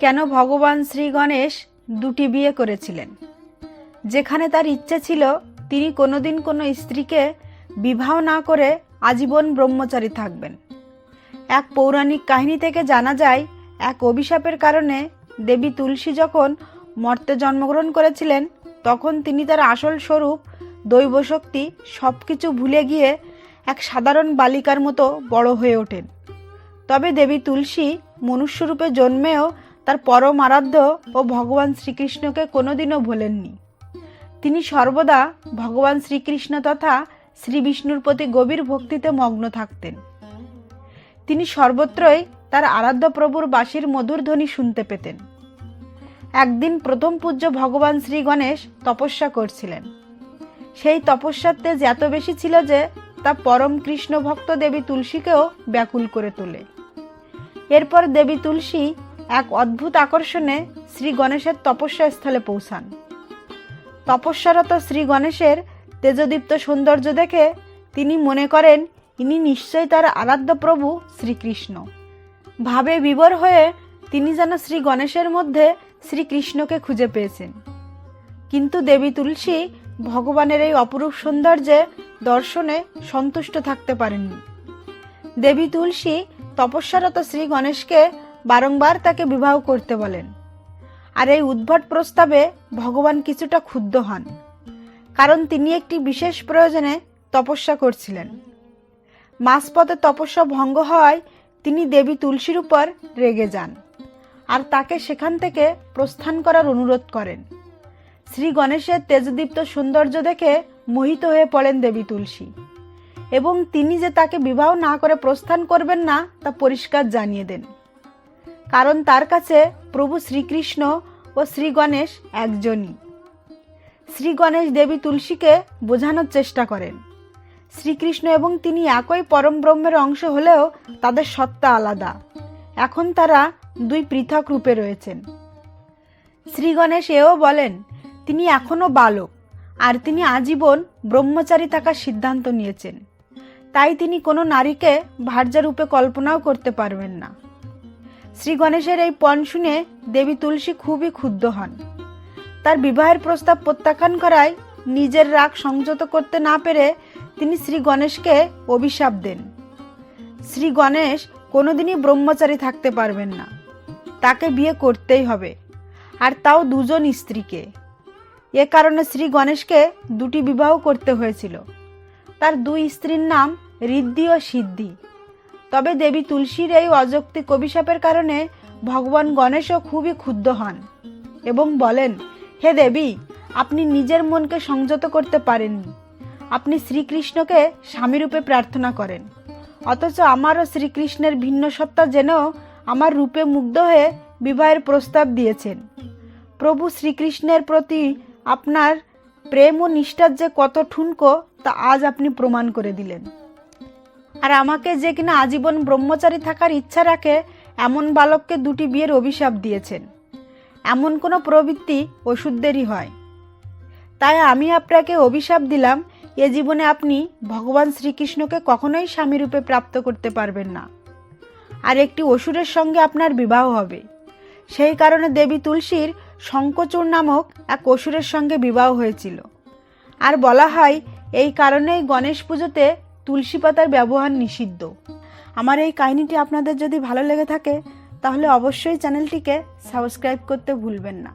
কেন ভগবান শ্রী গণেশ দুটি বিয়ে করেছিলেন? যেখানে তার ইচ্ছে ছিল তিনি কোনোদিন কোনো স্ত্রীকে বিবাহ না করে আজীবন ব্রহ্মচারী থাকবেন। এক পৌরাণিক কাহিনী থেকে জানা যায়, এক অভিশাপের কারণে দেবী তুলসী যখন মর্তে জন্মগ্রহণ করেছিলেন, তখন তিনি তার আসল স্বরূপ দৈব শক্তি সব কিছু ভুলে গিয়ে এক সাধারণ বালিকার মতো বড় হয়ে ওঠেন। তবে দেবী তুলসী মনুষ্যরূপে জন্মেও তার পরম আরাধ্য ও ভগবান শ্রীকৃষ্ণকে কোনোদিনও ভোলেননি। তিনি সর্বদা ভগবান শ্রীকৃষ্ণ তথা শ্রী বিষ্ণুর প্রতি গভীর ভক্তিতে মগ্ন থাকতেন। তিনি সর্বত্রই তার আরাধ্য প্রভুর বাঁশির মধুর ধ্বনি শুনতে পেতেন। একদিন প্রথম পূজ্য ভগবান শ্রী গণেশ তপস্যা করছিলেন। সেই তপস্যার তেজ এত বেশি ছিল যে তা পরম কৃষ্ণ ভক্ত দেবী তুলসীকেও ব্যাকুল করে তোলে। এরপর দেবী তুলসী এক অদ্ভুত আকর্ষণে শ্রী গণেশের তপস্যা স্থলে পৌঁছান। তপস্যারত শ্রী গণেশের তেজদীপ্ত সৌন্দর্য দেখে তিনি মনে করেন, ইনি নিশ্চয়ই তার আরাধ্য প্রভু শ্রীকৃষ্ণ। ভাবে বিবর হয়ে তিনি যেন শ্রী গণেশের মধ্যে শ্রীকৃষ্ণকে খুঁজে পেয়েছেন। কিন্তু দেবী তুলসী ভগবানের এই অপরূপ সৌন্দর্যে দর্শনে সন্তুষ্ট থাকতে পারেননি। দেবী তুলসী তপস্যারত শ্রী গণেশকে বারংবার তাকে বিবাহ করতে বলেন। আর এই উদ্ভট প্রস্তাবে ভগবান কিছুটা ক্ষুব্ধ হন, কারণ তিনি একটি বিশেষ প্রয়োজনে তপস্যা করছিলেন। মাঝপথে তপস্যা ভঙ্গ হওয়ায় তিনি দেবী তুলসীর উপর রেগে যান আর তাকে সেখান থেকে প্রস্থান করার অনুরোধ করেন। শ্রী গণেশের তেজদীপ্ত সৌন্দর্য দেখে মোহিত হয়ে পড়েন দেবী তুলসী। এবং তিনি যে তাকে বিবাহ না করে প্রস্থান করবেন না তা পরিষ্কার জানিয়ে দেন। কারণ তার কাছে প্রভু শ্রীকৃষ্ণ ও শ্রী গণেশ একজনই। শ্রী গণেশ দেবী তুলসীকে বোঝানোর চেষ্টা করেন। শ্রীকৃষ্ণ এবং তিনি একই পরম ব্রহ্মের অংশ হলেও তাদের সত্তা আলাদা। এখন তারা দুই পৃথক রূপে রয়েছেন। শ্রী গণেশ এও বলেন, তিনি এখনও বালক, আর তিনি আজীবন ব্রহ্মচারী থাকার সিদ্ধান্ত নিয়েছেন। তাই তিনি কোনো নারীকে ভার্যারূপে কল্পনাও করতে পারবেন না। শ্রী গণেশের এই পণ শুনে দেবী তুলসী খুবই ক্ষুব্ধ হন। তার বিবাহের প্রস্তাব প্রত্যাখ্যান করায় নিজের রাগ সংযত করতে না পেরে তিনি শ্রী গণেশকে অভিশাপ দেন। শ্রী গণেশ কোনোদিনই ব্রহ্মচারী থাকতে পারবেন না। তাকে বিয়ে করতেই হবে, আর তাও দুজন স্ত্রীকে। এ কারণে শ্রী গণেশকে দুটি বিবাহ করতে হয়েছিল। তার দুই স্ত্রীর নাম ঋদ্ধি ও সিদ্ধি। তবে দেবী তুলসীর এই অযৌক্তিক অভিশাপের কারণে ভগবান গণেশও খুবই ক্ষুব্ধ হন এবং বলেন, হে দেবী, আপনি নিজের মনকে সংযত করতে পারেননি। আপনি শ্রীকৃষ্ণকে স্বামীরূপে প্রার্থনা করেন। অথচ আমারও শ্রীকৃষ্ণের ভিন্ন সত্তা জেনেও আমার রূপে মুগ্ধ হয়ে বিবাহের প্রস্তাব দিয়েছেন। প্রভু শ্রীকৃষ্ণের প্রতি আপনার প্রেম ও নিষ্ঠার যে কত ঠুনকো, তা আজ আপনি প্রমাণ করে দিলেন। আর আমাকে যে কিনা আজীবন ব্রহ্মচারী থাকার ইচ্ছা রাখে, এমন বালককে দুটি বিয়ের অভিশাপ দিয়েছেন। এমন কোনো প্রবৃত্তি ওষুধদেরই হয়। তাই আমি আপনাকে অভিশাপ দিলাম, এ জীবনে আপনি ভগবান শ্রীকৃষ্ণকে কখনোই স্বামীরূপে প্রাপ্ত করতে পারবেন না। আর একটি অসুরের সঙ্গে আপনার বিবাহ হবে। সেই কারণে দেবী তুলসীর শঙ্কচূড় নামক এক অসুরের সঙ্গে বিবাহ হয়েছিল। আর বলা হয়, এই কারণেই গণেশ পুজোতে তুলসী পাতার ব্যবহার নিষিদ্ধ। আমার এই কাহিনীটি আপনাদের যদি ভালো লেগে থাকে, তাহলে অবশ্যই চ্যানেলটিকে সাবস্ক্রাইব করতে ভুলবেন না।